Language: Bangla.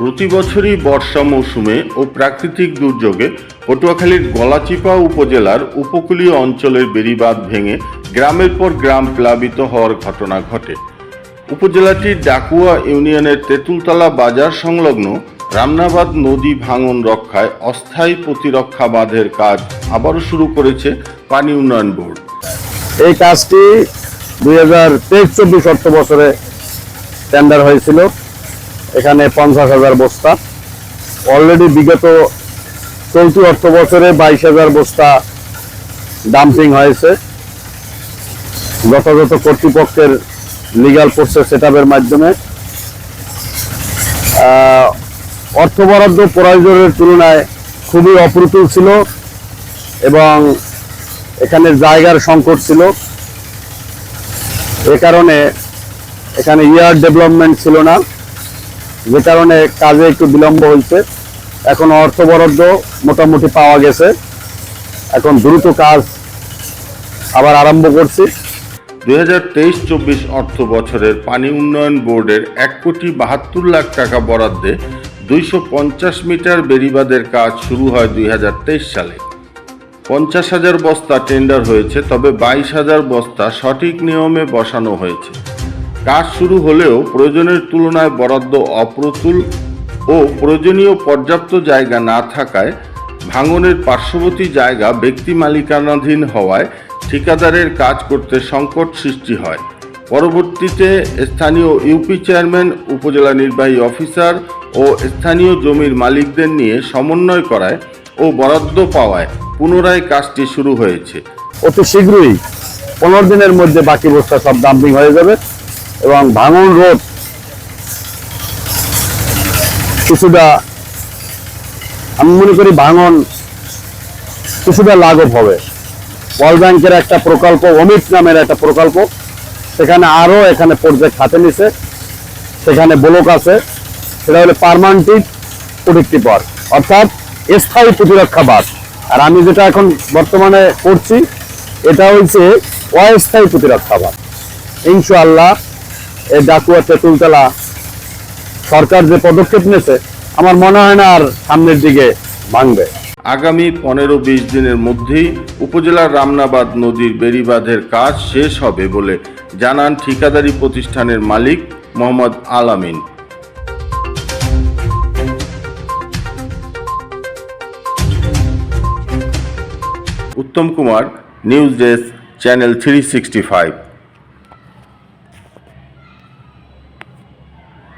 প্রতি বছরই বর্ষা মৌসুমে ও প্রাকৃতিক দুর্যোগে পটুয়াখালীর গলাচিপা উপজেলার উপকূলীয় অঞ্চলের বেড়িবাঁধ ভেঙে গ্রামের পর গ্রাম প্লাবিত হওয়ার ঘটনা ঘটে। উপজেলাটির ডাকুয়া ইউনিয়নের তেঁতুলতলা বাজার সংলগ্ন রামনাবাদ নদী ভাঙন রক্ষায় অস্থায়ী প্রতিরক্ষা বাঁধের কাজ আবারও শুরু করেছে পানি উন্নয়ন বোর্ড। এই কাজটি দুই হাজার তেইশ চব্বিশ অর্থ বছরে টেন্ডার হয়েছিল। এখানে পঞ্চাশ হাজার বস্তা। অলরেডি বিগত চলতি অর্থ বছরে বাইশ হাজার বস্তা ডাম্পিং হয়েছে। যথাযথ কর্তৃপক্ষের লিগাল প্রসেস সেটআপের মাধ্যমে। অর্থ বরাদ্দ প্রয়োজনের তুলনায় খুবই অপ্রতুল ছিল এবং এখানে জায়গার সংকট ছিল। এ কারণে এখানে ইয়ার ডেভেলপমেন্ট ছিল না। যে কারণে কাজে একটু বিলম্ব হয়েছে। এখন অর্থ বরাদ্দ মোটামুটি পাওয়া গেছে। এখন দ্রুত কাজ আবার আরম্ভ করছি। দুই হাজার তেইশ চব্বিশ অর্থ বছরের পানি উন্নয়ন বোর্ডের এক কোটি বাহাত্তর লাখ টাকা বরাদ্দে দুইশো পঞ্চাশ মিটার বেড়িবাঁধের কাজ শুরু হয় দুই হাজার তেইশ সালে। পঞ্চাশ হাজার বস্তা টেন্ডার হয়েছে, তবে বাইশ হাজার বস্তা সঠিক নিয়মে বসানো হয়েছে। কাজ শুরু হলেও প্রয়োজনের তুলনায় বরাদ্দ অপ্রতুল ও প্রয়োজনীয় পর্যাপ্ত জায়গা না থাকায় ভাঙনের পার্শ্ববর্তী জায়গা ব্যক্তি মালিকানাধীন হওয়ায় ঠিকাদারের কাজ করতে সংকট সৃষ্টি হয়। পরবর্তীতে স্থানীয় ইউপি চেয়ারম্যান, উপজেলা নির্বাহী অফিসার ও স্থানীয় জমির মালিকদের নিয়ে সমন্বয় করায় ও বরাদ্দ পাওয়ায় পুনরায় কাজটি শুরু হয়েছে। অতি শীঘ্রই পনেরো দিনের মধ্যে বাকি বস্তা সব ডাম্পিং হয়ে যাবে। এবং ভাঙন রোড কিছুটা, আমি মনে করি ভাঙন কিছুটা লাঘব হবে। ওয়ার্ল্ড ব্যাংকের একটা প্রকল্প, অমিত নামের একটা প্রকল্প, সেখানে আরও এখানে প্রজেক্ট হাতে নিছে। সেখানে ব্লক আছে। সেটা হলো প্রোটেক্টিভ পার্ক অর্থাৎ স্থায়ী প্রতিরক্ষা বাদ আর আমি যেটা এখন বর্তমানে করছি, এটা হচ্ছে অস্থায়ী প্রতিরক্ষা বাদ ইনশাআল্লাহ এই ডাকুয়া তেঁতুলতলা সরকার যে পদক্ষেপ নিয়েছে, আমার মনে হয় না আর সামনের দিকে ভাঙবে। আগামী পনেরো বিশ দিনের মধ্যেই উপজেলার রামনাবাদ নদীর বেড়িবাঁধের কাজ শেষ হবে বলে জানান ঠিকাদারি প্রতিষ্ঠানের মালিক Mohammad Alamin. Uttam Kumar, news desk, channel three sixty five.